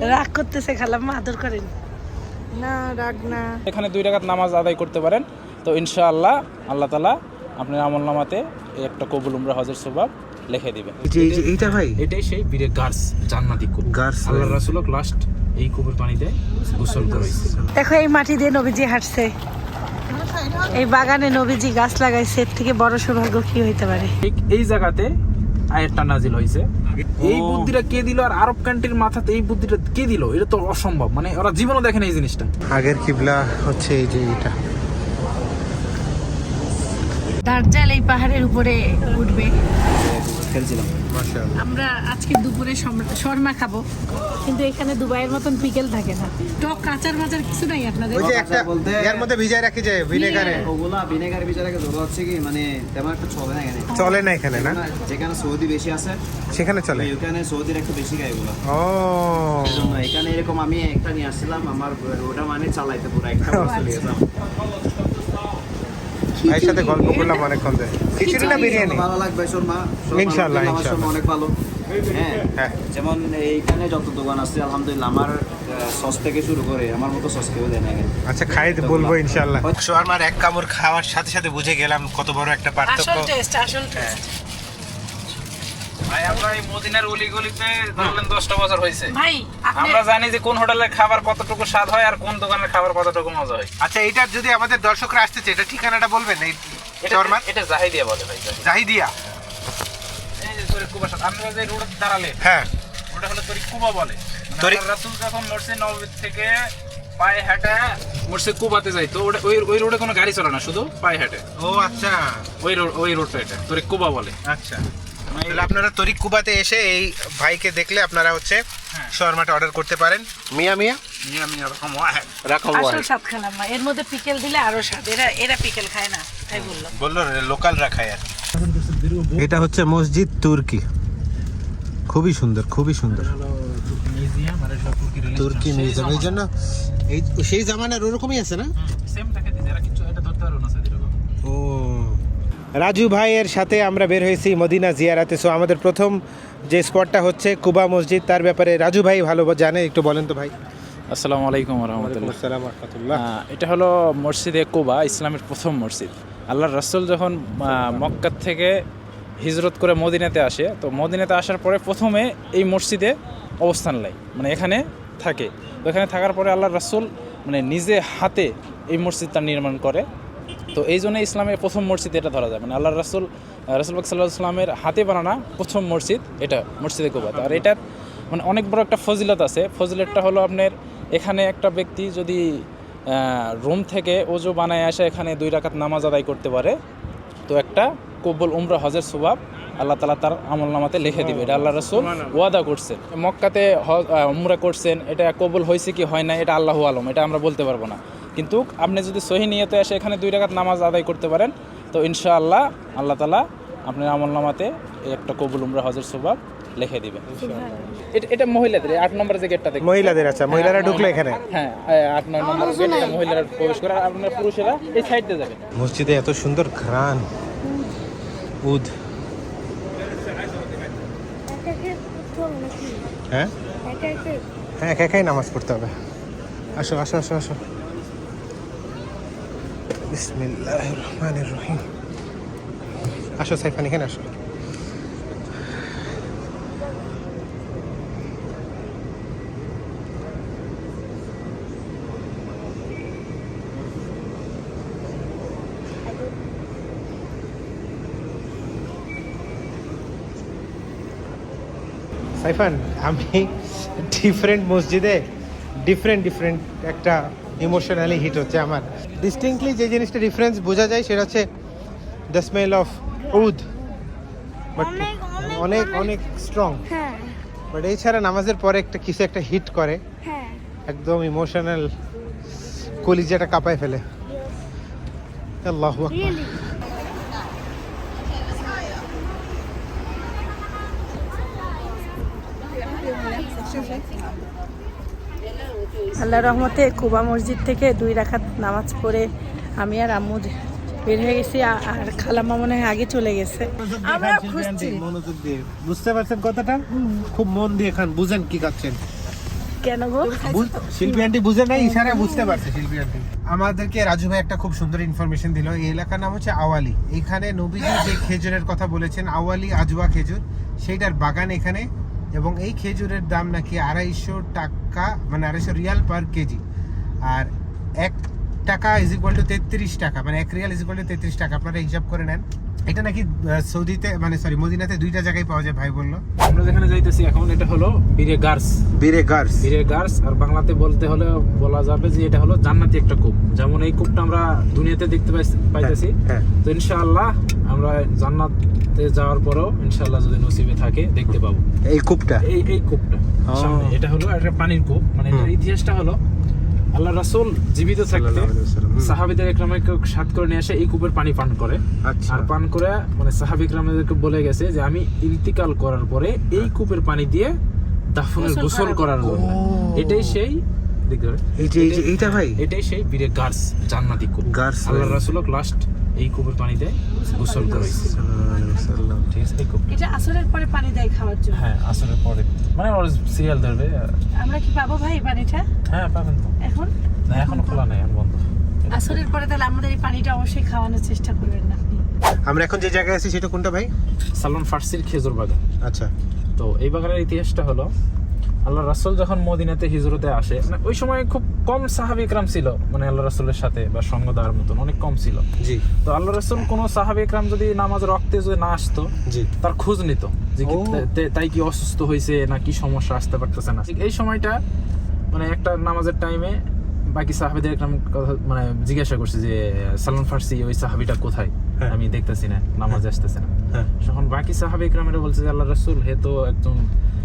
রাগ করতেছে খালাম্মা আদর করেন। না রাগ না। এখানে দুই রাকাত নামাজ আদায় করতে পারেন। তো ইনশাআল্লাহ আল্লাহ তালা আপনার আমল নামাতে এই একটা কবুল উমরা হজের সবাব লিখে দিবে এইটা ভাই? এটাই সেই বীরের গার্স জান্নাতি কবুল। গার্স আল্লাহ রাসূলক লাস্ট এই কবুল পানিতে গোসল করাইছে। দেখো এই মাটি দিয়ে নবীজি হাঁটছে। এই বাগানে নবীজি গাছ লাগাইছে এর থেকে বড় সৌভাগ্য কি হইতে পারে? ঠিক এই জায়গাতে আয়াতটা নাজিল হয়েছে এই বুদ্ধিটা কে দিল? আর আরব কান্ট্রির মাথাতে এই বুদ্ধিটা কে দিল? এটা তো অসম্ভব। মানে ওরা জীবনও দেখে না এই জিনিসটা। আগের কিবলা হচ্ছে এই যে এটা। দার্জাল এই পাহাড়ের উপরে উঠবে। খেলছিলাম। আমরা আজকে দুপুরে শর্মা খাব। কিন্তু এখানে দুবাইয়ের মতন পিকেল থাকে না। টক কাঁচার মাচার কিছু নাই আপনাদের? ওই যে একটা বলতে- এর মধ্যে ভিজায় রাখি যায় ভিনেগারে। ওগুলা ভিনেগার বিচারাকে ধরো হচ্ছে কি মানে তেমন একটা চলে না এখানে। চলে না এখানে না? যেখানে সৌদি বেশি আছে সেখানে চলে? ওখানে সৌদির একটু বেশি গায়ে এগুলো। ও। এখানে এরকম আমি একটা নিয়ে আসছিলাম আমার ওটা মানে চালাইতে পুরো একটা চলে গেছিলাম ভাইয়ের সাথে গল্প করলাম অনেকক্ষণ ধরে। খিচুড়ি না বিরিয়ানি। ভালো লাগবে শর্মা। ইনশাআল্লাহ, ইনশাআল্লাহ। অনেক ভালো। হ্যাঁ হ্যাঁ। যেমন এইখানে যত দোকান আছে আলহামদুলিল্লাহ আমার সস থেকে শুরু করে আমার মতো সস কেউ দেয় না আচ্ছা খাই বলব ইনশাআল্লাহ। শর্মার এক কামড় খাওয়ার সাথে সাথে বুঝে গেলাম কত বড় একটা পার্থক্য। আসল টেস্ট আসল টেস্ট ভাই আমরা এই মদিনার অলিগলিতে ধরলেন দশটা বছর হয়েছে। ভাই আমরা জানি যে কোন হোটেলের খাবার কতটুকু স্বাদ হয় আর কোন দোকানের খাবার কতটুকু মজা হয়। আচ্ছা এটা যদি আমাদের দর্শকরা আসতে চায় এটা ঠিকানাটা বলবেন এই এটা এটা জাহিদিয়া বলে ভাই জাহিদিয়া। এই যে তোর কুবা আমরা যে রোডে দাঁড়ালে হ্যাঁ। ওটা হলো তোর কুবা বলে। যখন নববী থেকে পায়ে হেঁটে মসজিদ কুবাতে যাই তো ওটা- ওই ওই রোডে কোনো গাড়ি চলে না শুধু পায়ে হেঁটে। ও আচ্ছা। ওই রোড ওই রোডটা এটা তোর কুবা বলে। আচ্ছা। তাহলে আপনারা তরিক কুবাতে এসে এই ভাইকে দেখলে আপনারা হচ্ছে হ্যাঁ। শর্মাটা অর্ডার করতে পারেন। মিয়া মিয়া? মিয়া মিয়া রকম রাখো আসল স্বাদ খালাম্মা এর মধ্যে পিকেল দিলে আরও স্বাদ। এরা এরা পিকেল খায় না তাই বললাম। বলল লোকাল রাখায় আর এটা হচ্ছে মসজিদ তুর্কি। খুবই সুন্দর খুবই সুন্দর। সব তুর্কি মিউজিয়াম এই জন্য এই সেই জামানার ওরকমই আছে না? সেম টাকা দিতে এরা কিছু এটা ধরতে পারব না ও রাজু ভাইয়ের সাথে আমরা বের হয়েছি মদিনা জিয়ারাতে। সো আমাদের প্রথম যে স্পটটা হচ্ছে কুবা মসজিদ তার ব্যাপারে রাজু ভাই ভালো জানে একটু বলেন তো ভাই। আসসালামু আলাইকুম রহমতুল্লাহ। এটা হলো মসজিদে কুবা ইসলামের প্রথম মসজিদ। আল্লাহর রাসূল যখন মক্কার থেকে হিজরত করে মদিনাতে আসে তো মদিনাতে আসার পরে প্রথমে এই মসজিদে অবস্থান নেয় মানে এখানে থাকে। তো এখানে থাকার পরে আল্লাহর রাসূল মানে নিজে হাতে এই মসজিদটা নির্মাণ করে। তো এই জন্য ইসলামের প্রথম মসজিদ এটা ধরা যায়। মানে আল্লাহ রাসূল রাসুল সাল্লাহ সাল্লামের হাতে বানানা প্রথম মসজিদ এটা মসজিদে কুবাতে। আর এটার মানে অনেক বড় একটা ফজিলত আছে। ফজিলতটা হলো আপনার এখানে একটা ব্যক্তি যদি রুম থেকে ওজু বানায় আসে এখানে দুই রাকাত নামাজ আদায় করতে পারে তো একটা কব্বল উমরা হজের সুবাব আল্লাহ তালা তার আমল নামাতে লিখে দিবে। এটা আল্লাহ রসুল ওয়াদা করছেন। মক্কাতে হজ- উমরা করছেন এটা কবুল হয়েছে কি হয় না এটা আল্লাহ আলম এটা আমরা বলতে পারব না। কিন্তু আপনি যদি সহি নিয়তে এসে এখানে দুই রাকাত নামাজ আদায় করতে পারেন তো ইনশাআল্লাহ আল্লাহ তালা আপনার আমল নামাতে এই একটা কবুল উমরা হজের সুবাব লিখে দিবে এটা এটা মহিলাদের এই আট নম্বর যে গেটটা দেখবেন মহিলাদের আচ্ছা মহিলারা ঢুকলো এখানে? হ্যাঁ আট নয় নম্বর গেট মহিলারা প্রবেশ করে আর আপনার পুরুষেরা এই সাইড দিয়ে যাবেন মসজিদে এত সুন্দর ঘ্রাণ। উদ। হ্যাঁ? হ্যাঁ একা একাই নামাজ পড়তে হবে। আসো আসো আসো আসো। বিসমিল্লাহ রহমান রহিম আসো সাইফান এখানে আসো। সাইফান আমি ডিফারেন্ট মসজিদে ডিফারেন্ট ডিফারেন্ট একটা ইমোশনালি হিট হচ্ছে আমার। ডিস্টিংক্টলি যে জিনিসটা ডিফারেন্স বোঝা যায় সেটা হচ্ছে the smell of oud but অনেক, অনেক, স্ট্রং হ্যাঁ। বাট এছাড়া নামাজের পরে একটা কিছু একটা হিট করে। হ্যাঁ। একদম ইমোশনাল কলিজাটা কাঁপায় ফেলে। আল্লাহু আল্লাহ রহমতে কুবা মসজিদ থেকে দুই রাখাত নামাজ পড়ে আমি আর আম্মু বের হয়ে গেছি আর খালাম্মা মনে হয় আগে চলে গেছে। আমরা খুঁজছি। মনোযোগ দিয়ে। বুঝতে পারছেন কথাটা? খুব মন দিয়ে খান বুঝেন কি খাচ্ছেন। কেন গো? শিল্পী আন্টি বুঝে নাই ইশারা বুঝতে পারছে শিল্পী আন্টি। আমাদেরকে রাজু ভাই একটা খুব সুন্দর ইনফরমেশন দিল। এই এলাকার নাম হচ্ছে আওয়ালি। এখানে নবীজি যে খেজুরের কথা বলেছেন আওয়ালি আজওয়া খেজুর সেইটার বাগান এখানে। এবং এই খেজুরের দাম নাকি আড়াইশো টাকা মানে আড়াইশো রিয়াল পার কেজি। আর এক টাকা ইজ ইকুয়াল টু তেত্রিশ টাকা মানে এক রিয়াল ইজ ইকুয়াল টু তেত্রিশ টাকা। আপনারা হিসাব করে নেন। এটা নাকি সৌদিতে মানে সরি মদিনাতে দুইটা জায়গায় পাওয়া যায় ভাই বলল। আমরা যেখানে যাইতেছি এখন এটা হলো beggars beggars beggars আর বাংলাতে বলতে হলে বলা যাবে যে এটা হলো জান্নাতি একটা কূপ। যেমন এই কূপটা আমরা দুনিয়াতে দেখতে পাইছি- পাইতেছি। হ্যাঁ। তো ইনশাআল্লাহ আমরা জান্নাতে যাওয়ার পরেও ইনশাআল্লাহ যদি নসিবে থাকে দেখতে পাবো। এই কূপটা? এই এই কূপটা। এটা হলো একটা পানির কূপ। মানে এটার ইতিহাসটা হলো আল্লাহ রাসুল জীবিত থাকতে সাহাবিদের একরামকে সাত করে নিয়ে এসে এই কূপের পানি পান করে। আচ্ছা। আর পান করে মানে সাহাবি একরামদেরকে বলে গেছে যে আমি ইন্তিকাল করার পরে এই কূপের পানি দিয়ে দাফনের গোসল করার জন্য। এটাই সেই দেখতে পারেন? এইটা ভাই? এটাই সেই বীরে গার্স জান্নাতি কূপ। গার্স আল্লাহ রাসুলক লাস্ট এই কূপের পানিতে গোসল করাইছে ঠিক আছে এই কূপ এটা আসরের পরে পানি দেয় খাওয়ার জন্য? হ্যাঁ আসলে পরে। মানে ওর সিরিয়াল ধরবে আমরা কি পাবো ভাই পানিটা? হ্যাঁ পাবেন তো। এখন? না এখনও খোলা নাই এখন বন্ধ। আসরের পরে তাহলে আমাদের এই পানিটা অবশ্যই খাওয়ানোর চেষ্টা করবেন না আপনি। আমরা এখন যে জায়গায় আছি সেটা কোনটা ভাই? সালমান ফার্সির খেজুর বাগান। আচ্ছা। তো এই বাগানের ইতিহাসটা হলো আল্লাহ রাসূল যখন মদিনাতে হিজরতে আসে মানে ওই সময় খুব কম সাহাবী একরাম ছিল মানে আল্লাহ রাসূলের সাথে বা সঙ্গ দেওয়ার মতন অনেক কম ছিল। জি। তো আল্লাহ রাসূল কোনো সাহাবী একরাম যদি নামাজ রক্তে যদি না আসতো জি। তার খোঁজ নিত যে কি- তাই কি অসুস্থ হয়েছে না কি সমস্যা আসতে পারতেছে না। এই সময়টা মানে একটা নামাজের টাইমে বাকি সাহাবিদের একরাম কথা মানে জিজ্ঞাসা করছে যে সালমান ফার্সি ওই সাহাবিটা কোথায়? হ্যাঁ। আমি দেখতেছি না নামাজ আসতেছে না। হ্যাঁ। তখন বাকি সাহাবি ইকরামেরা বলছে যে আল্লাহ রাসূল হে তো একজন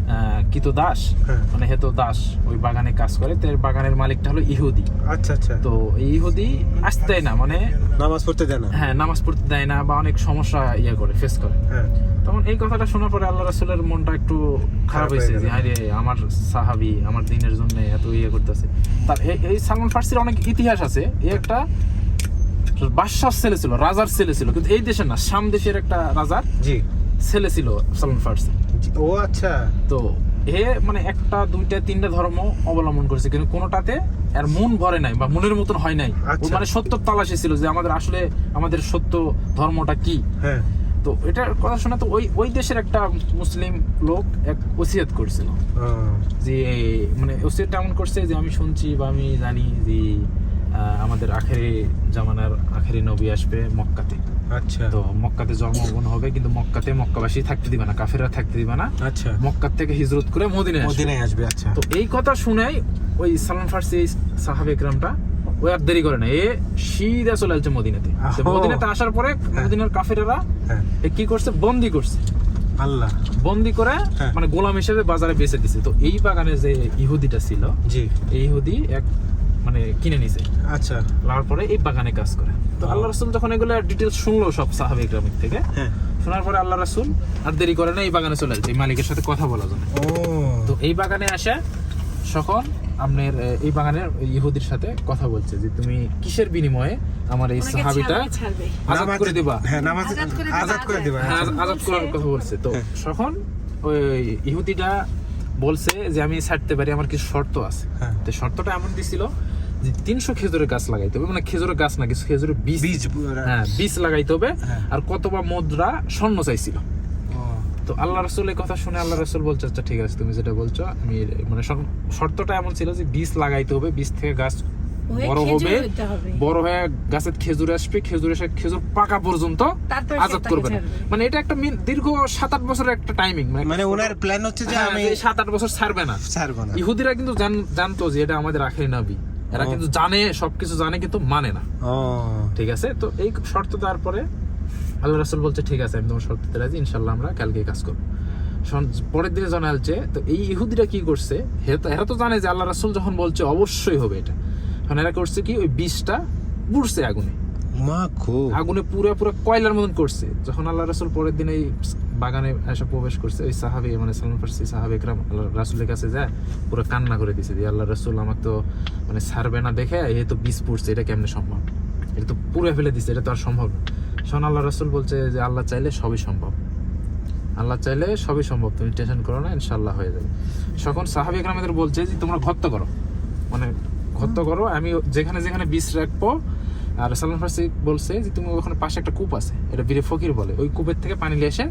আহ, কি তো দাস? হ্যাঁ। মানে হে তো দাস ওই বাগানে কাজ করে তো বাগানের মালিকটা হলো ইহুদি। আচ্ছা আচ্ছা। তো ইহুদি আসতে দেয় না মানে নামাজ পড়তে দেয় না। হ্যাঁ নামাজ পড়তে দেয় না বা অনেক সমস্যা ইয়ে করে ফেস করে। হ্যাঁ। তখন এই কথাটা শোনার পরে আল্লাহ রাসূলের মনটা একটু খারাপ হয়েছে যে আরে আমার সাহাবি আমার দিনের জন্য এত ইয়ে করতেছে। তার এই- সালমান ফার্সির অনেক ইতিহাস আছে। এই একটা বাদশার ছেলে ছিল রাজার ছেলে ছিল। কিন্তু এই দেশের না শাম দেশের একটা রাজার জি। ছেলে ছিল সালমান ফার্সি। ও আচ্ছা। তো এ মানে একটা দুইটা তিনটা ধর্ম অবলম্বন করেছে কিন্তু কোনোটাতে আর মন ভরে নাই বা মনের মতন হয় নাই। আচ্ছা। মানে সত্য তালাশে ছিল যে আমাদের আসলে আমাদের সত্য ধর্মটা কি। হ্যাঁ। তো এটার কথা শোনা তো ওই ওই দেশের একটা মুসলিম লোক এক ওসিয়াত করছিল। যে মানে ওসিয়াতটা এমন করছে যে আমি শুনছি বা আমি জানি যে আমাদের আখেরি জামানার আখেরি নবী আসবে মক্কাতে। আচ্ছা। তো মক্কাতে জন্মগ্রহণ হবে কিন্তু মক্কাতে মক্কাবাসী থাকতে দিবে না কাফেররা থাকতে দিবে না। আচ্ছা। মক্কার থেকে হিজরত করে মদিনায় মদিনায় আসবে আচ্ছা। তো এই কথা শুনেই ওই সালমান ফার্সি এই সাহাবে একরামটা ওই আর দেরি করে না এ সিধা চলে আসছে মদিনাতে। মদিনাতে আসার পরে মদিনার কাফেরেরা হ্যাঁ। কি করছে? বন্দি করছে। আল্লাহ। বন্দি করে হ্যাঁ। মানে গোলাম হিসেবে বাজারে বেচে দিছে। তো এই বাগানে যে ইহুদিটা ছিল জি। এই ইহুদি এক মানে কিনে নিছে। আচ্ছা। লাগার পরে এই বাগানে কাজ করে। তো আল্লাহ রাসূল যখন এগুলো ডিটেলস শুনলো সব সাহাবে গ্রামের থেকে হ্যাঁ। শোনার পরে আল্লাহ রাসূল আর দেরি করে না এই বাগানে চলে আসছে এই মালিকের সাথে কথা বলার জন্য ও। তো এই বাগানে আসে সখন আপনার এই বাগানের ইহুদির সাথে কথা বলছে যে তুমি কিসের বিনিময়ে আমার এই সাহাবিটা আজাদ করে দিবা? হ্যাঁ নামাজ আজাদ করে দিবা, আজাদ হ্যাঁ। আজাদ করার কথা বলছে। তো হ্যাঁ। তখন ওই ইহুদিটা বলছে যে আমি ছাড়তে পারি আমার কিছু শর্ত আছে। হ্যাঁ। তো শর্তটা এমন দিছিল যে তিনশো খেজুরের গাছ লাগাইতে হবে মানে খেজুরের গাছ না কিছু খেজুরের বীজ বীজ হ্যাঁ বীজ লাগাইতে হবে হ্যাঁ। আর কত বা মুদ্রা স্বর্ণ চাইছিল। তো আল্লাহ রসুল এই কথা শুনে আল্লাহ রসুল বলছে আচ্ছা ঠিক আছে তুমি যেটা বলছো আমি মানে শর্তটা এমন ছিল যে বীজ লাগাইতে হবে বীজ থেকে গাছ বড় হবে বড় হয়ে গাছের খেজুর আসবে খেজুর এসে খেজুর পাকা পর্যন্ত আজাদ তাকে করবে না। মানে এটা একটা মিন- দীর্ঘ সাত আট বছরের একটা টাইমিং মানে ওনার প্ল্যান হচ্ছে যে হ্যাঁ, আমি সাত আট বছর ছাড়বে না। ছাড়বো না। ইহুদিরা কিন্তু জানতো যে এটা আমাদের আখেরি নবী। এরা কিন্তু জানে সবকিছু জানে কিন্তু মানে না। ঠিক আছে? তো এই শর্ত দেওয়ার পরে আল্লাহ রাসুল বলছে ঠিক আছে আমি তোমার শর্ত রাজি ইনশাল্লাহ আমরা কালকে কাজ করব। পরের দিনে জানালছে তো এই ইহুদিরা কি করছে? এরা তো জানে যে আল্লাহ রাসুল যখন বলছে অবশ্যই হবে এটা। এখন এরা করছে কি ওই বিষটা পুড়ছে আগুনে। আগুনে পুরো পুরো কয়লার মতন করছে। যখন আল্লাহ রাসুল পরের দিন এই বাগানে এসে প্রবেশ করছে ওই সাহাবি মানে সালমান ফার্সি সাহাবি একরাম আল্লাহ রাসুলের কাছে যায় পুরো কান্না করে দিছে যে আল্লাহ রাসুল আমার তো মানে ছাড়বে না দেখে এ তো বিষ পড়ছে এটা কেমনে সম্ভব? এটা তো পুরো ফেলে দিছে এটা তো আর সম্ভব না। শোন আল্লাহ রাসুল বলছে যে আল্লাহ চাইলে সবই সম্ভব। আল্লাহ চাইলে সবই সম্ভব তুমি টেনশন করো না ইনশাল্লাহ হয়ে যাবে। তখন সাহাবি আমাদের বলছে যে তোমরা ঘত্ত করো। মানে ঘত্ত করো আমি যেখানে যেখানে বিষ রাখব আর সালমান ফার্সি বলছে যে তুমি ওখানে পাশে একটা কূপ আছে। এটা বীরে ফকির বলে ওই কূপের থেকে পানি নিয়ে এসে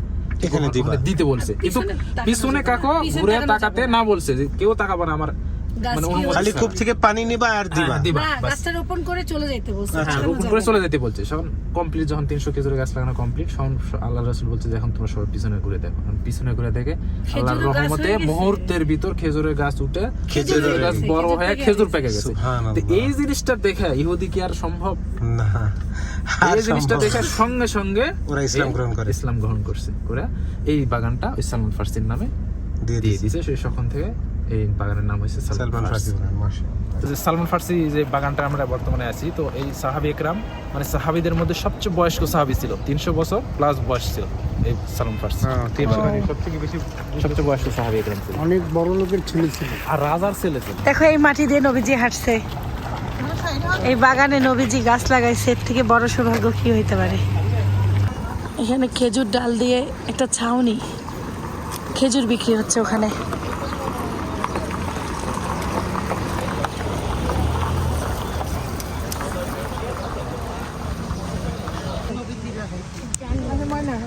এখানে দিতে বলছে। কিন্তু পিছনে পিছনে কাকো ঘুরে তাকাতে না বলছে যে কেউ তাকাবো না আমার মানে খালি কূপ থেকে পানি নিবা আর দিবা। হ্যাঁ, দিবা গাছটা রোপণ করে চলে যাইতে বলছে। হ্যাঁ তাকানো রোপণ করে চলে যেতে বলছে। যখন কমপ্লিট যখন তিনশো খেজুরের গাছ লাগানো কমপ্লিট তখন আল্লাহ রসুল বলছে তোমরা সবাই পিছনে ঘুরে দেখো। এখন পিছনে ঘুরে দেখে আল্লাহর রহমতে মুহূর্তের ভিতর খেজুরের গাছ উঠে খেজুরের গাছ বড় খেজুর হয়ে খেজুর পেকে গেছে। এই জিনিসটা দেখে ইহুদি কি আর সম্ভব? না। আর এই জিনিসটা। দেখে সঙ্গে সঙ্গে ওরা ইসলাম গ্রহণ করে। ইসলাম গ্রহণ করছে। করে এই বাগানটা ওই সালমান ফার্সির নামে দিয়ে দিয়ে দিছে সেই সখন থেকে এই বাগানের নাম হয়েছে সালমান ফার্সি। সালমান ফার্সি যে বাগানটা আমরা বর্তমানে আছি তো এই সাহাবি একরাম মানে সাহাবিদের মধ্যে সবচেয়ে বয়স্ক সাহাবি ছিল তিনশো বছর প্লাস বয়স ছিল এই সালমান ফার্সি। হ্যাঁ, বেশি সবচেয়ে বয়স্ক সাহাবি একরাম ছিল। অনেক বড় লোকের ছেলে ছিল। আর রাজার ছেলে ছিল। দেখো এই মাটি দিয়ে নবীজি হাঁটছে। এই বাগানে নবীজি গাছ লাগাইছে এর থেকে বড় সৌভাগ্য কি হইতে পারে? এখানে খেজুর ডাল দিয়ে একটা ছাউনি খেজুর বিক্রি হচ্ছে ওখানে।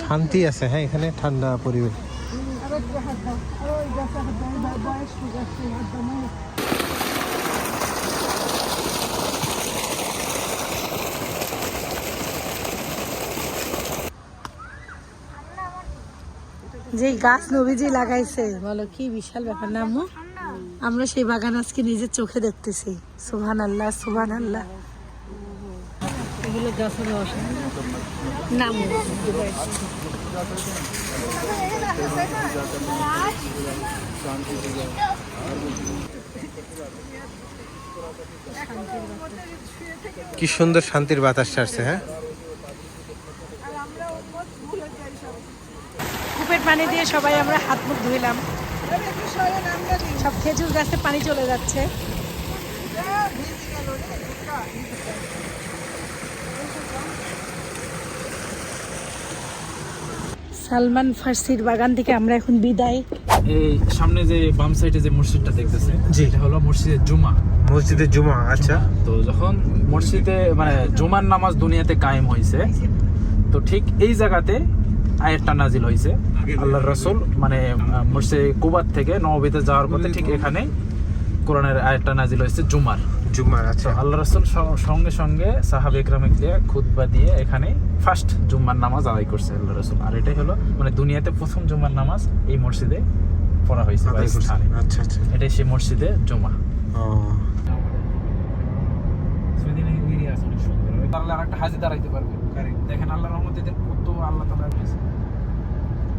শান্তি আছে হ্যাঁ এখানে ঠান্ডা পরিবেশ। যে গাছ নবীজি লাগাইছে, বলো কি বিশাল ব্যাপার না? আমরা সেই বাগান আজকে নিজের চোখে দেখতেছি। সুবহান আল্লাহ সুবহান আল্লাহ নাম কি সুন্দর শান্তির বাতাস ছাড়ছে হ্যাঁ? কূপের পানি দিয়ে সবাই আমরা হাত মুখ ধুইলাম। সব খেজুর গাছে পানি চলে যাচ্ছে। সালমান ফার্সির বাগান থেকে আমরা এখন বিদায়। এই সামনে যে বাম সাইডে যে মসজিদটা দেখতেছে জি। এটা হলো মসজিদের জুমা। মসজিদে জুমা আচ্ছা। তো যখন মসজিদে মানে জুমার নামাজ দুনিয়াতে কায়েম হয়েছে তো ঠিক এই জায়গাতে আয়াতটা নাজিল হয়েছে আল্লাহ রসুল মানে মসজিদ কুবার থেকে নবীতে যাওয়ার পথে ঠিক এখানে কোরআনের আয়াতটা নাজিল হয়েছে জুমার। জুমার আচ্ছা আল্লাহ রসুল সঙ্গে সঙ্গে সাহাব ইকরামিক দিয়ে খুতবা দিয়ে এখানে ফার্স্ট জুম্মার নামাজ আদায় করছে আল্লাহ রসুল। আর এটাই হলো মানে দুনিয়াতে প্রথম জুম্মার নামাজ এই মসজিদে পড়া হয়েছে। আচ্ছা আচ্ছা। এটাই সেই মসজিদে জুমা তাহলে আরেকটা হাজি দাঁড়াইতে পারবে। দেখেন আল্লাহ রহমত এদের কত আল্লাহ তালা দিয়েছে।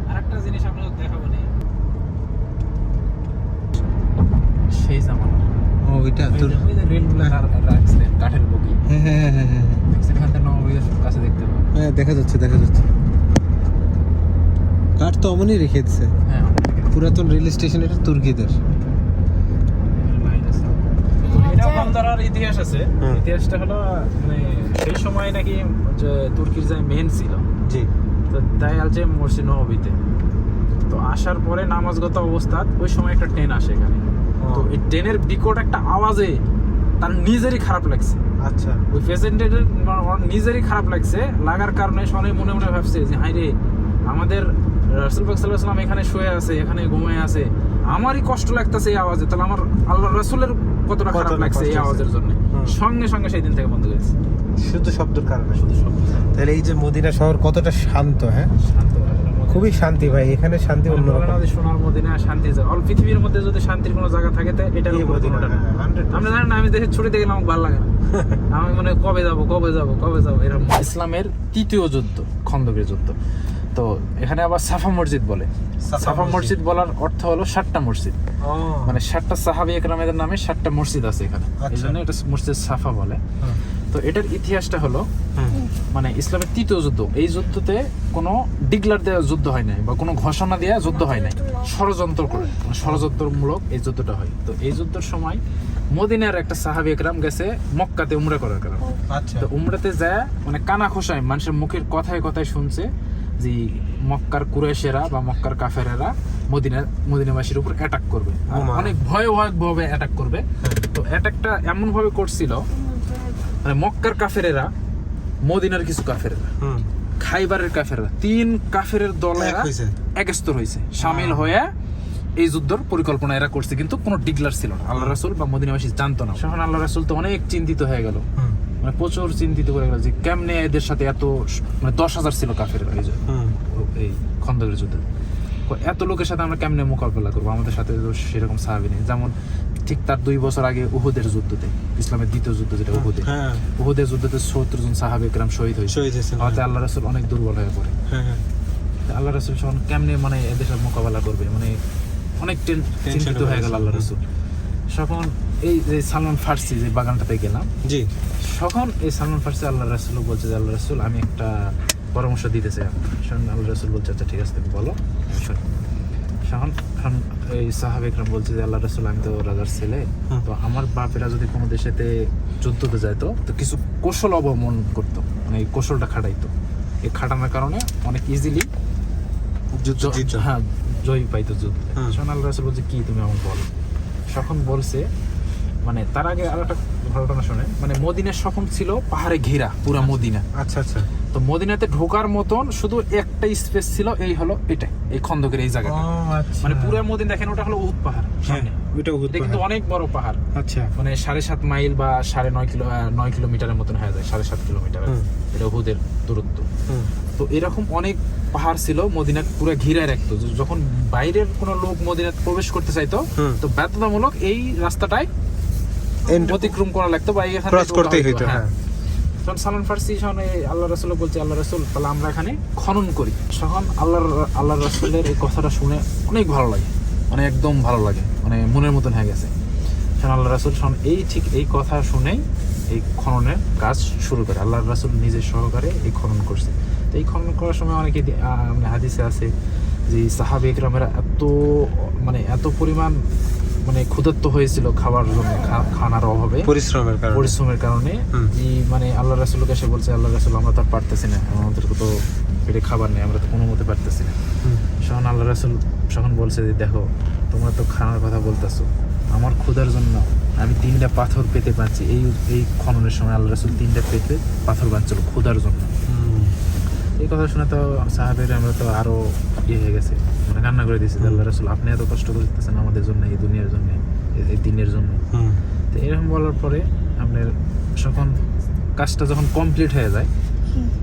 আরেকটা জিনিস আপনাদের দেখাবো নেই সেই জামানা। ওইটা তোর রেলগুলো রাখছে কাঠের বগি। হ্যাঁ হ্যাঁ হ্যাঁ হ্যাঁ হ্যাঁ। দেখছেন এখান থেকে নবীর কাছে দেখতে পাবো হ্যাঁ দেখা যাচ্ছে দেখা যাচ্ছে। কাঠ তো অমনই রেখে দিচ্ছে হ্যাঁ পুরাতন রেল স্টেশন এটা তুর্কিদের। ধরার ইতিহাস আছে। ইতিহাসটা হলো মানে সেই সময় নাকি যে তুর্কির যে মেন ছিল জি। তো তাই আলছে মসজিদ নবীতে তো আসার পরে নামাজগত অবস্থা ওই সময় একটা ট্রেন আসে এখানে। তো এই ট্রেনের বিকট একটা আওয়াজে তার নিজেরই খারাপ লাগছে। আচ্ছা। ওই প্রেসেন্টের নিজেরই খারাপ লাগছে। লাগার কারণে সবাই মনে মনে ভাবছে যে হাই রে আমাদের রসুল সাল্লাম এখানে শুয়ে আছে এখানে ঘুমিয়ে আছে। আমারই কষ্ট লাগতেছে এই আওয়াজে। তাহলে আমার আল্লাহ রসুলের কতটা খারাপ লাগছে এই আওয়াজের জন্য? সঙ্গে সঙ্গে সেই দিন থেকে বন্ধ হয়ে গেছে। শুধু শব্দের কারণে। শুধু শব্দ তাহলে এই যে মদিনা শহর কতটা শান্ত হ্যাঁ? শান্ত। খুবই শান্তি ভাই এখানে শান্তি অন্যরকম যে সোনার শান্তি অল পৃথিবীর মধ্যে যদি শান্তির কোনো জায়গা থাকে তো এটার উপর কোনোটা না। 100% আমরা জানেন না আমি দেশের ছুটিতে গেলে আমার ভালো লাগে না। আমি মানে কবে যাব কবে যাব কবে যাব এরকম। ইসলামের তৃতীয় যুদ্ধ খন্দকের যুদ্ধ। তো এখানে আবার সাফা মসজিদ বলে। সাফা মসজিদ। বলার অর্থ হলো ষাটটা মসজিদ। ও, মানে ষাটটা সাহাবি একরামেদের নামে ষাটটা মসজিদ আছে এখানে। এই আচ্ছা। জন্য এটা মসজিদ সাফা বলে। তো এটার ইতিহাসটা হলো মানে ইসলামের তৃতীয় যুদ্ধ। এই যুদ্ধতে কোনো ডিগলার দেওয়া যুদ্ধ হয় নাই বা কোনো ঘোষণা দেওয়া যুদ্ধ হয় নাই। ষড়যন্ত্র করে মানে ষড়যন্ত্রমূলক এই যুদ্ধটা হয়। তো এই যুদ্ধের সময় মদিনার একটা সাহাবি একরাম গেছে মক্কাতে উমরা করার কারণে। আচ্ছা। তো উমরাতে যায় মানে কানা খোসায় মানুষের মুখের কথায় কথায় শুনছে যে মক্কার কুরেশেরা বা মক্কার কাফেরেরা মদিনা মদিনাবাসীর উপর অ্যাটাক করবে। অনেক ভয়াবহ ভাবে অ্যাটাক করবে তো অ্যাটাকটা এমন ভাবে করছিল মানে মক্কার কাফেরেরা মদিনার কিছু কাফেরেরা খাইবারের কাফেররা তিন কাফেরের দলেরা এক। একস্তর হয়েছে সামিল হয়ে এই যুদ্ধর পরিকল্পনা এরা করছে কিন্তু কোনো ডিগলার ছিল না। আল্লাহ রাসুল বা মদিনাবাসী জানতো না। তখন আল্লাহ রাসুল তো অনেক চিন্তিত হয়ে গেল। মানে প্রচুর চিন্তিত করে গেল যে কেমনে এদের সাথে এত মানে দশ হাজার ছিল কাফের এই এই খন্দকের যুদ্ধে। এত লোকের সাথে আমরা কেমনে মোকাবেলা করব? আমাদের সাথে তো সেরকম সাহাবি নেই। যেমন ঠিক তার দুই বছর আগে উহুদের যুদ্ধতে ইসলামের দ্বিতীয় যুদ্ধ যেটা উহুদে হ্যাঁ। উহুদের যুদ্ধতে সত্তর জন সাহাবি একরাম শহীদ হয়েছে। হয়তো আল্লাহ রাসুল অনেক দুর্বল হয়ে পড়ে। হ্যাঁ হ্যাঁ। আল্লাহ রাসুল যখন কেমনে মানে এদের সাথে মোকাবেলা করবে? মানে অনেক চিন্তিত হয়ে হয়ে গেল আল্লাহ রসুল। তখন এই যে সালমান ফার্সি যে বাগানটাতে গেলাম জি। তখন এই সালমান ফার্সি আল্লাহ রাসুল বলছে যে আল্লাহ রাসুল আমি একটা পরামর্শ দিতে চাই আল্লাহ রাসুল বলছে আচ্ছা ঠিক আছে তুমি বলো। আমি খান এই তখন এই বলছে যে আল্লাহ রসুল আমি তো রাজার ছেলে। তো আমার বাপেরা যদি কোনো দেশেতে যুদ্ধতে যাইতো তো কিছু কৌশল অবলম্বন করতো মানে এই কৌশলটা খাটাইতো। এই খাটানোর কারণে অনেক ইজিলি যুদ্ধ হ্যাঁ জয়ী পাইতো যুদ্ধ। হুম। তখন আল্লাহ রসুল বলছে কি তুমি আমাকে বলো? তখন বলছে মানে তার আগে আর একটা ঘটনা শোনে। মানে মদিনার স্বপ্ন ছিল পাহাড়ে ঘেরা পুরা মদিনা। আচ্ছা আচ্ছা। তো মদিনাতে ঢোকার মতন শুধু একটা স্পেস ছিল এই হলো এটা এই খন্দকের এই জায়গাটা। আচ্ছা। মানে পুরা মদিনা দেখেন ওটা হলো উহুদ পাহাড় হ্যাঁ সামনে। ওইটা উহুদ কিন্তু অনেক বড় পাহাড়। আচ্ছা। মানে সাড়ে সাত মাইল বা সাড়ে নয় কিলো নয় কিলোমিটারের মতন হয়ে যায় সাড়ে সাত কিলোমিটার। এটা উহুদের দূরত্ব। তো এরকম অনেক পাহাড় ছিল মদিনা পুরো ঘিরে রাখতো। যখন বাইরের কোনো লোক মদিনাতে প্রবেশ করতে চাইতো তো বাধ্যতামূলক এই রাস্তাটাই End- অতিক্রম করা লাগতো বা এখানে ঢোকা করতেই হইতো, হ্যাঁ। তখন সালমান ফার্সি যখন এই আল্লাহ রাসুল বলছে আল্লাহ রাসুল তাহলে আমরা এখানে খনন করি। তখন আল্লাহর আল্লাহ রাসুলের এই কথাটা শুনে অনেক ভালো লাগে মানে একদম ভালো লাগে মানে মনের মতন হয়ে গেছে। তখন আল্লাহ রাসুল তখন এই ঠিক এই কথা শুনেই এই খননের কাজ শুরু করে। আল্লাহ রাসুল নিজের সহকারে এই খনন করছে। তো এই খনন করার সময় অনেকে মানে হাদিসে আছে যে সাহাবে একরামেরা এত মানে এত পরিমাণ মানে ক্ষুধার্ত হয়েছিল খাবার জন্য খানার অভাবে। পরিশ্রমের কারণে। পরিশ্রমের কারণে। যে মানে আল্লাহ রাসুলকে এসে বলছে আল্লাহ রাসুল আমরা তো আর পারতেছি না। আমাদের তো পেটে খাবার নেই আমরা তো কোনো মতে পারতেছি না। তখন আল্লাহ রাসুল তখন বলছে যে দেখো তোমরা তো খানার কথা বলতেছো আমার ক্ষুধার জন্য আমি তিনটা পাথর পেতে পাচ্ছি এই এই খননের সময় আল্লাহ রাসুল তিনটা পেতে পাথর বাঁচছিল ক্ষুধার জন্য। এই কথা শুনে তো সাহাবের আমরা তো আরও ইয়ে হয়ে গেছে। মানে কান্না করে দিয়েছি আল্লাহ রাসুল আপনি এত কষ্ট করতেছেন আমাদের জন্য এই দুনিয়ার জন্য এই- দিনের জন্য। তো এরকম বলার পরে আপনার যখন কাজটা যখন কমপ্লিট হয়ে যায়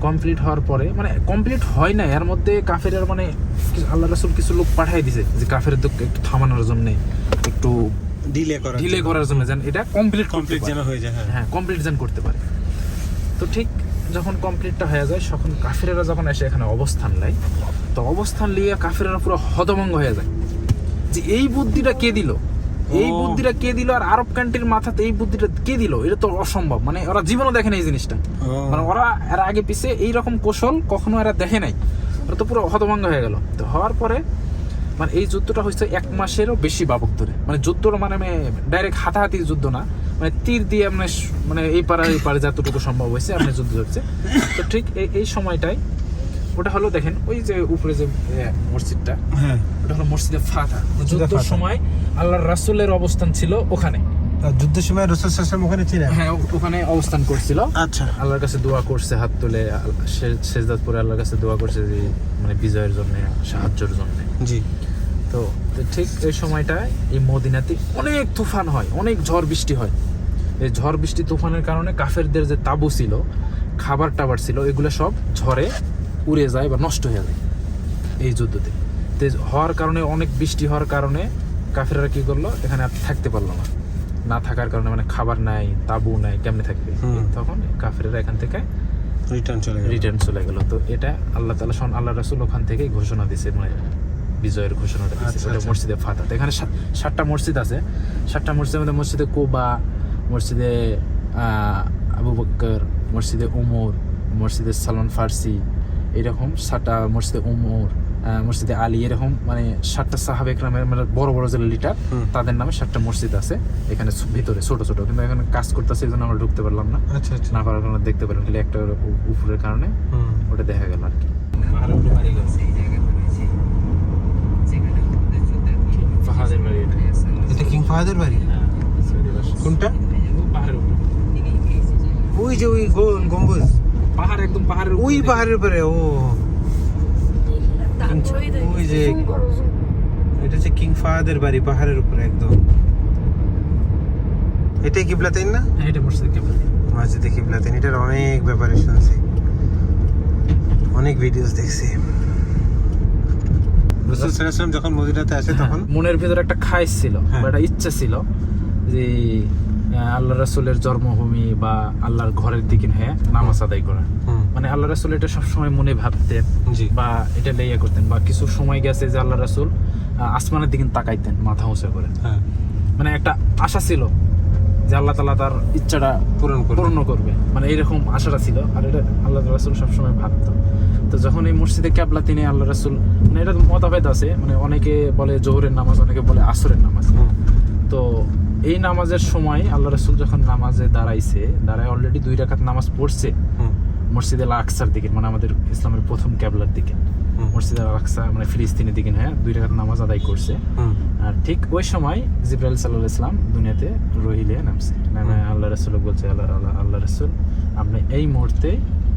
কমপ্লিট হওয়ার পরে মানে কমপ্লিট হয় না এর মধ্যে কাফের মানে আল্লাহ রাসুল কিছু লোক পাঠিয়ে দিছে যে কাফের একটু থামানোর জন্য একটু ডিলে করা ডিলে করার জন্য যেন এটা কমপ্লিট কমপ্লিট যেন হয়ে যায় হ্যাঁ। হ্যাঁ কমপ্লিট যেন করতে পারে। তো ঠিক যখন কমপ্লিটটা হয়ে যায় তখন কাফেরেরা যখন এসে এখানে অবস্থান নেয় তো অবস্থান নিয়ে কাফেরেরা পুরো হতভঙ্গ হয়ে যায়। যে এই বুদ্ধিটা কে দিল? এই বুদ্ধিটা কে দিল? আর আরব কান্ট্রির মাথাতে এই বুদ্ধিটা কে দিল? এটা তো অসম্ভব। মানে ওরা জীবনও দেখে না এই জিনিসটা। মানে ওরা এর আগে পিছে এই রকম কৌশল কখনো এরা দেখে নাই। ওরা তো পুরো হতভঙ্গ হয়ে গেল। তো হওয়ার পরে মানে এই যুদ্ধটা হচ্ছে এক মাসেরও বেশি বাবক ধরে। মানে যুদ্ধটা মানে ডাইরেক্ট হাতাহাতি যুদ্ধ না। মানে তীর দিয়ে মানে মানে এই পাড়া এই পাড়ে যতটুকু সম্ভব হয়েছে আপনি যুদ্ধ হচ্ছে তো ঠিক এই এই সময়টাই ওটা হলো দেখেন ওই যে উপরে যে মসজিদটা হ্যাঁ। ওটা হলো মসজিদে ফাতা মসজিদে যুদ্ধের সময় আল্লাহর রাসূলের অবস্থান ছিল ওখানে। যুদ্ধের সময় রসুল সাসলাম ওখানে ছিলেন? হ্যাঁ ওখানে অবস্থান করছিল। আচ্ছা। আল্লাহর কাছে দোয়া করছে হাত তুলে শেষদাত পরে আল্লাহর কাছে দোয়া করছে যে মানে বিজয়ের জন্য সাহায্যের জন্য। জি। তো তো ঠিক এই সময়টায় এই মদিনাতে অনেক তুফান হয় অনেক ঝড় বৃষ্টি হয়। এই ঝড় বৃষ্টি তুফানের কারণে কাফেরদের যে তাবু ছিল খাবার টাবার ছিল এগুলো সব ঝড়ে উড়ে যায় বা নষ্ট হয়ে যায় এই যুদ্ধতে। তো হওয়ার কারণে অনেক বৃষ্টি হওয়ার কারণে কাফেররা কি করল এখানে আর থাকতে পারল না। না থাকার কারণে মানে খাবার নাই তাবু নাই কেমনে থাকবে। তখন কাফেররা এখান থেকে রিটার্ন চলে গেল। রিটার্ন চলে গেল। তো এটা আল্লাহ তালা শোন আল্লাহ রাসুল ওখান থেকেই ঘোষণা দিছে। মানে বিজয়ের ঘোষণাটা দিচ্ছে আচ্ছা, আচ্ছা। মসজিদে ফাতা এখানে সাত- সাতটা মসজিদ আছে। সাতটা মসজিদের মধ্যে মসজিদে কোবা মসজিদে আবু বক্কর মসজিদে উমর মসজিদে সালমান ফার্সি এরকম সাতটা মসজিদে উমর মসজিদে আলী এরকম মানে সাতটা সাহাবে একরামের মানে বড় বড় যে লিটার তাদের নামে সাতটা মসজিদ আছে এখানে ভিতরে ছোট ছোট। কিন্তু এখানে কাজ করতেছে এই জন্য আমরা ঢুকতে পারলাম না। আচ্ছা আচ্ছা। না পারার কারণে দেখতে পারেন খালি একটা উপরের কারণে ওটা দেখা গেল আর কি পাহাড়ের বাড়ি এটা এটা কিং ফাহাদের বাড়ি? কোনটা? পাহাড়ের ওই যে ওই গোল গম্বুজ। পাহাড় একদম পাহাড়ের ওই পাহাড়ের উপরে ও। ওই যে এটা হচ্ছে কিং ফাহাদের বাড়ি পাহাড়ের উপরে একদম। এটাই কিবলাতেন না? হ্যাঁ, এটা মসজিদ কেবল মসজিদে কিবলাতেন এটার অনেক ব্যাপারে শুনছি। অনেক ভিডিওস দেখছি। রসুল সাল্লাল্লাহু যখন মদিনাতে আসে তখন মনের ভিতরে একটা খাইশ ছিল হ্যাঁ। বা একটা ইচ্ছা ছিল যে আল্লাহ রাসূলের জন্মভূমি বা আল্লাহর ঘরের দিকে হ্যাঁ নামাজ আদায় করা। মানে আল্লাহ রাসূল এটা সবসময় মনে ভাবতেন বা এটা লেইয়া করতেন বা কিছু সময় গেছে যে আল্লাহ রাসূল আসমানের দিকে তাকাইতেন মাথা উঁচা করে। হ্যাঁ। মানে একটা আশা ছিল যে আল্লাহ তালা তার ইচ্ছাটা পূরণ করবে। পূর্ণ করবে। মানে এইরকম আশাটা ছিল আর এটা আল্লাহ রাসুল সবসময় ভাবতো তো যখন এই মসজিদে ক্যাবলা তিনি আল্লাহ রাসুল মানে এটা মতভেদ আছে মানে অনেকে বলে জোহরের নামাজ অনেকে বলে আসরের নামাজ। তো এই নামাজের সময় আল্লাহ রাসুল যখন নামাজে দাঁড়াইছে দাঁড়ায় অলরেডি দুই রাকাত নামাজ পড়ছে মসজিদে আল আকসার দিকে মানে আমাদের ইসলামের প্রথম ক্যাবলার দিকে। মসজিদে আল আকসা মানে ফিলিস্তিনের দিকে হ্যাঁ দুই রাকাত নামাজ আদায় করছে। আর ঠিক ওই সময় জিব্রাইল সাল্লাহ ইসলাম দুনিয়াতে রহিলে নামছে। নামে আল্লাহ রসুল বলছে আল্লাহ আল্লাহ আল্লাহ রসুল আপনি এই মুহূর্তে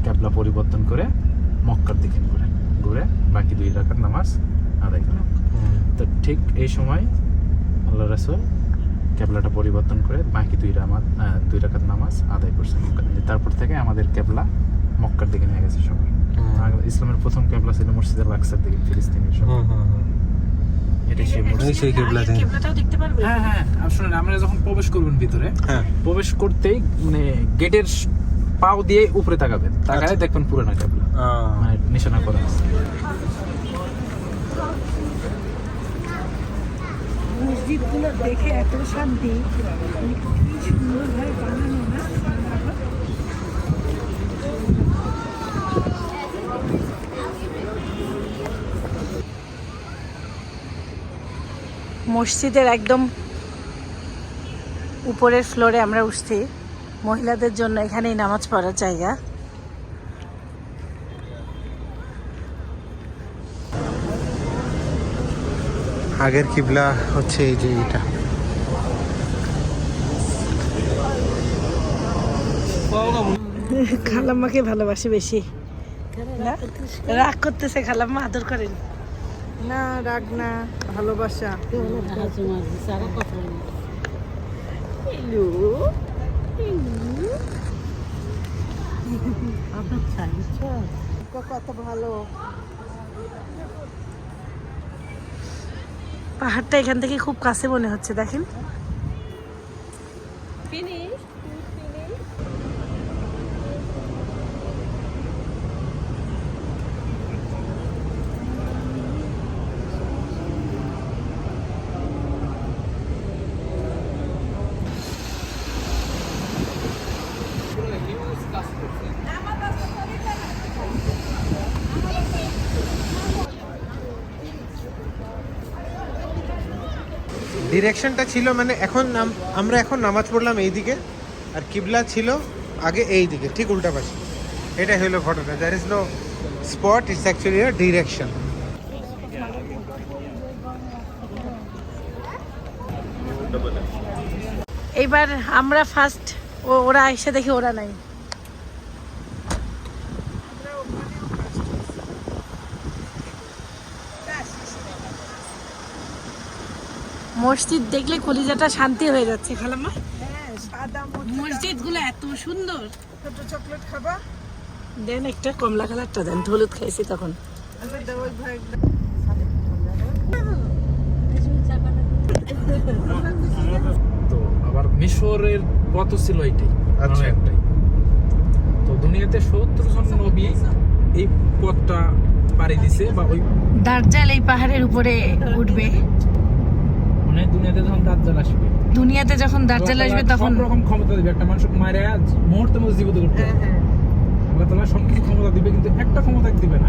ক্যাবলা পরিবর্তন করে মক্কার দিকে ঘুরে ঘুরে বাকি দুই রাকাত নামাজ আদায় হুম। তো ঠিক এই সময় আল্লাহ রাসুল ক্যাবলাটা পরিবর্তন করে বাকি দুই রামাত দুই রাকাত নামাজ আদায় করছে মক্কার তারপর থেকে আমাদের ক্যাবলা মক্কার দিকে নিয়ে গেছে সবাই। ইসলামের প্রথম ক্যাবলা ছিল মসজিদের লাক্সার দিকে ফিলিস্তিনের সব। সেই মসজিদ। সেই কিবলাতেন দেখতে পারবে? হ্যাঁ হ্যাঁ আমরা যখন প্রবেশ করবেন ভিতরে হ্যাঁ। প্রবেশ করতেই মানে গেটের পাও দিয়ে উপরে তাকাবেন। তাকায় আচ্ছা। দেখবেন পুরোনো ক্যাবলা মানে নিশানা করা। আছে মসজিদগুলো দেখে এত শান্তি। মানে মসজিদের একদম উপরের ফ্লোরে আমরা উঠছি। মহিলাদের জন্য এখানেই নামাজ পড়ার জায়গা। আগের কিবলা হচ্ছে এই যে এটা। খালাম্মাকে ভালোবাসি বেশি। না? রাগ করতেছে খালাম্মা আদর করেন। না রাগ না ভালোবাসা। কত ভালো। পাহাড়টা এখান থেকে খুব কাছে মনে হচ্ছে দেখেন। ডিরেকশনটা ছিল মানে এখন আম- আমরা এখন নামাজ পড়লাম এই দিকে আর কিবলা ছিল আগে এই দিকে ঠিক উল্টা পাশে। এটা হলো ঘটনা। There is no spot it's actually a direction এইবার আমরা ফার্স্ট ওরা এসে দেখি ওরা নাই। মসজিদ দেখলে কলিজাটা শান্তি হয়ে যাচ্ছে খালামা মসজিদগুলো এত সুন্দর। চকলেট খাবা। দেন একটা কমলা কালারটা দেন হলুদ খাইছি তখন। তো আবার ছিল আচ্ছা। একটাই। তো দুনিয়াতে সত্তর এই পথটা বা ওই দার্জাল এই পাহাড়ের উপরে উঠবে। দুনিয়াতে যখন দাজ্জাল আসবে। দুনিয়াতে যখন দার্জাল আসবে তখন সব রকম ক্ষমতা দিবে একটা মানুষকে মারে মুহূর্তে মধ্যে জীবিত করতে হ্যাঁ পারবে। হ্যাঁ। আল্লাহ তাআলা সবকিছু ক্ষমতা দিবে কিন্তু একটা ক্ষমতা দিবে না।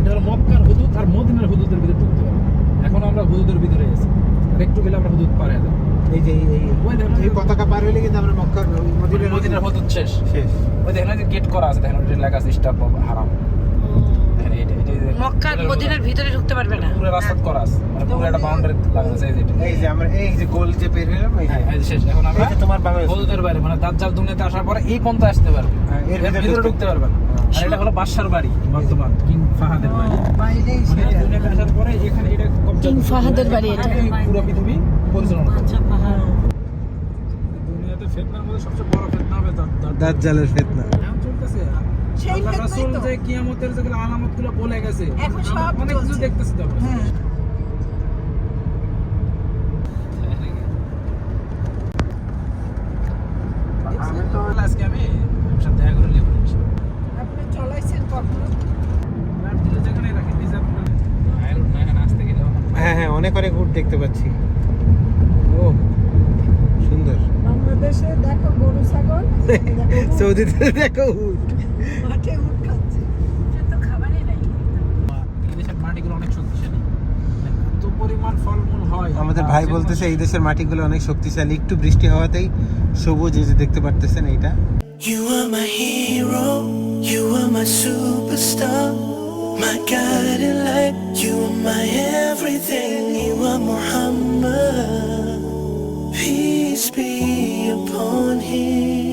এটা হলো মক্কার হুদুদ আর মদিনার হুদুদের ভিতরে ঢুকতে হবে। এখন আমরা হুদুদের ভিতরে আছি। আর একটু গেলে আমরা হুদুদ পারে যাব। এই যে এই- পতাকা পার হইলে কিন্তু আমরা মক্কা মদিনার মদিনার হুদুদ শেষ। শেষ। ওই দেখেন গেট করা আছে দেখেন লেখা আছে স্টাফ হারাম মক্কার মদিনার ভিতরে ঢুকতে পারবে না। পুরো রাস্তা করা আছে। মানে পুরো একটা বাউন্ডারি লাগানো আছে এই যে এই যে আমরা এই যে গোল যে পের হইলাম এই যে। হ্যাঁ, এই যে শেষ। এখন আমরা তোমার বাংলাদেশ। হুদুদের বাইরে মানে দাজ্জাল দুনিয়াতে আসার পরে এই পন্থা আসতে পারবে। হ্যাঁ, এর ভিতরে ঢুকতে- পারবে না। আর এটা হলো বাদশার বাড়ি বর্তমান কিং ফাহাদের বাড়ি। মানে দুনিয়াতে আসার পরে এখানে এটা কবজা কিং ফাহাদের বাড়ি এটা। পুরো পৃথিবী পরিচালনা। আচ্ছা পাহাড়। দুনিয়াতে ফিতনার মধ্যে সবচেয়ে বড় ফিতনা হবে দাজ্জাল। দাজ্জালের ফিতনা। এখন। সেই রাসূল যে কিয়ামতের যেগুলো আলামতগুলো বলে গেছে এখন সব অনেক কিছু দেখতেছি তো হ্যাঁ। আমি তো আজকে আমি সাথে দেখা করে আপনি চলাইছেন কখনো? হ্যাঁ হ্যাঁ অনেক অনেক উট দেখতে পাচ্ছি। ও সুন্দর। বাংলাদেশে দেখো গরু ছাগল। সৌদিতে দেখো উট পরিমাণ ফলমূল হয় আমাদের ভাই বলতেছে এই দেশের মাটিগুলো অনেক শক্তিশালী একটু বৃষ্টি হওয়াতেই সবুজ এই যে দেখতে পারতেছেন এইটা You are my hero, you are my superstar, my guiding light, you are my everything, you are Muhammad. Peace be upon him.